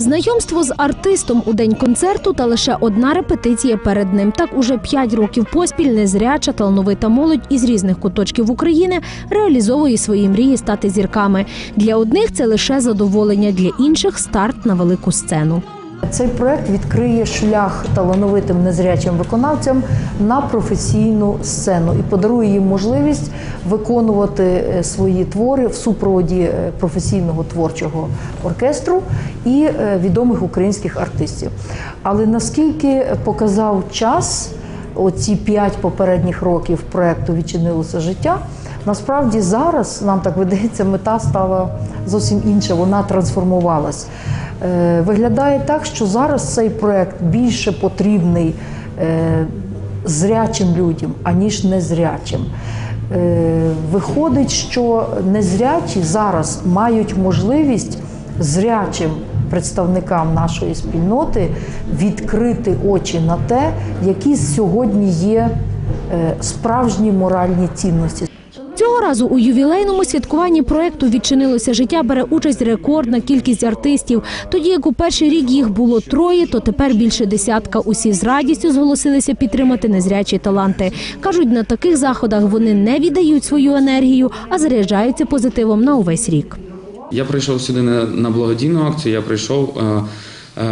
Знайомство з артистом у день концерту та лише одна репетиція перед ним. Так уже п'ять років поспіль незряча талановита молодь із різних куточків України реалізовує свої мрії стати зірками. Для одних це лише задоволення, для інших старт на велику сцену. Цей проект відкриє шлях талановитим незрячим виконавцям на професійну сцену і подарує їм можливість виконувати е, свої твори в супроводі е, професійного творчого оркестру і е, відомих українських артистів. Але наскільки показав час, оці п'ять попередніх років проекту відчинилося життя. Насправді зараз нам так видається, мета стала зовсім інша, вона трансформувалась. Е, Виглядає так, що зараз цей проект більше потрібний е, зрячим людям, аніж незрячим. Е, Виходить, що незрячі зараз мають можливість зрячим представникам нашої спільноти відкрити очі на те, які сьогодні є справжні моральні цінності. Цього разу у ювілейному святкуванні проекту відчинилося життя бере участь рекордна кількість артистів. Тоді як у перший рік їх було троє, то тепер більше десятка. Усі з радістю зголосилися підтримати незрячі таланти. кажуть, на таких заходах вони не віддають свою енергію, а заряджаються позитивом на увесь рік. Я прийшов сюди на, благодійну акцію. Я прийшов е, е,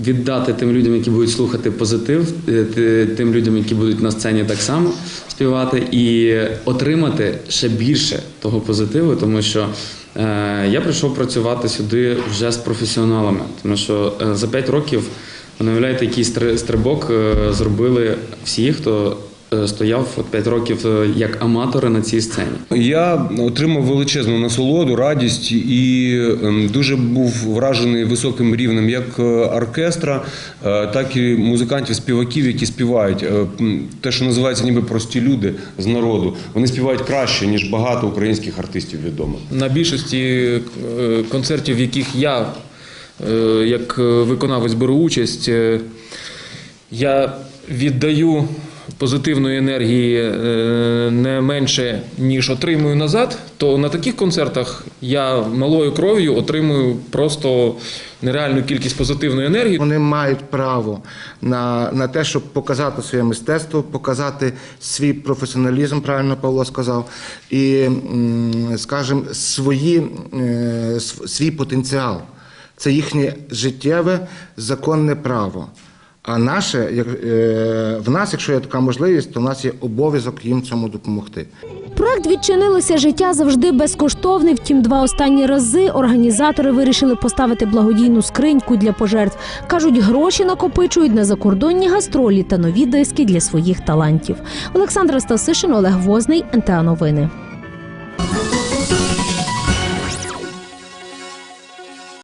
віддати тим людям, які будуть слухати позитив, е, тим людям, які будуть на сцені так само співати, і отримати ще більше того позитиву, тому що. е, Я прийшов працювати сюди вже з професіоналами, тому що е, за 5 років, ви уявляєте, який стри- стрибок зробили всі, хто стояв от 5 років е, як аматори на цій сцені. Я отримав величезну насолоду, радість і ем, дуже був вражений високим рівнем як е, оркестра, е, так і музикантів, співаків, які співають. Е, Те, що називається ніби прості люди з народу. Вони співають краще, ніж багато українських артистів відомих. На більшості е, концертів, в яких я е, як е, виконавець беру участь, е, я віддаю позитивної енергії е, не менше, ніж отримую назад, то на таких концертах я малою кров'ю отримую просто нереальну кількість позитивної енергії. Вони мають право на, на те, щоб показати своє мистецтво, показати свій професіоналізм, правильно Павло сказав, і, скажімо, свої, е, свій потенціал. Це їхнє життєве законне право. А наше, як, е, в нас, якщо є така можливість, то в нас є обов'язок їм цьому допомогти. Проект відчинилося життя завжди безкоштовний. Втім, два останні рази організатори вирішили поставити благодійну скриньку для пожертв. кажуть, гроші накопичують на закордонні гастролі та нові диски для своїх талантів. Олександра Стасишин, Олег Возний, НТА Новини.